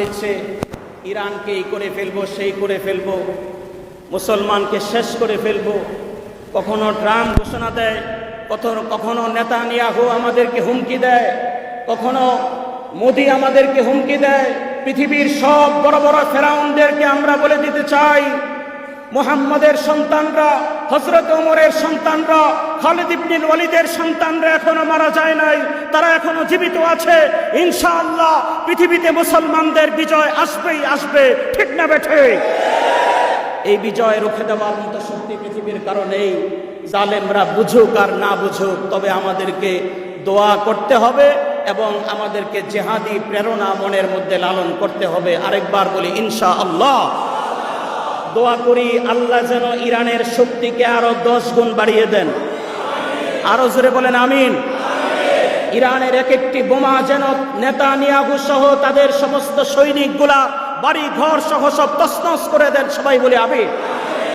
দিচ্ছে ইরানকে এই করে ফেলব, সেই করে ফেলব, মুসলমানকে শেষ করে ফেলব। কখনো ট্রাম্প ঘোষণা দেয় কখনো কখনো নেতানিয়াহু আমাদেরকে হুমকি দেয়, কখনো মোদি আমাদেরকে হুমকি দেয়। পৃথিবীর সব বড় বড় ফেরাউনদেরকে আমরা বলে দিতে চাই মোহাম্মদের সন্তানরা হজরত ওমরের সন্তানরা, খালিদ ইবনুল ওয়ালিদের সন্তানরা এখনও মারা যায় নাই, তারা এখনও জীবিত আছে। ইনশাআল্লাহ পৃথিবীতে মুসলমানদের বিজয় আসবেই আসবে, ঠিক না বেঠে? এই বিজয় রুখে দেওয়ার মতো শক্তি পৃথিবীর কারণেই জালেমরা বুঝুক আর না বুঝুক, তবে আমাদেরকে দোয়া করতে হবে এবং আমাদেরকে জেহাদি প্রেরণা মনের মধ্যে লালন করতে হবে। আরেকবার বলি ইনশা আল্লাহ দোয়া করি আল্লাহ যেন ইরানের শক্তিকে আরও দশ গুণ বাড়িয়ে দেন। আরও জোরে বলেন, আমিন। ইরানের এক একটি বোমা যেন নেতা নিয়াগু সহ তাদের সমস্ত সৈনিকগুলা বাড়ি ঘর সহ সব তসনস করে দেন, সবাই বলে আমিন।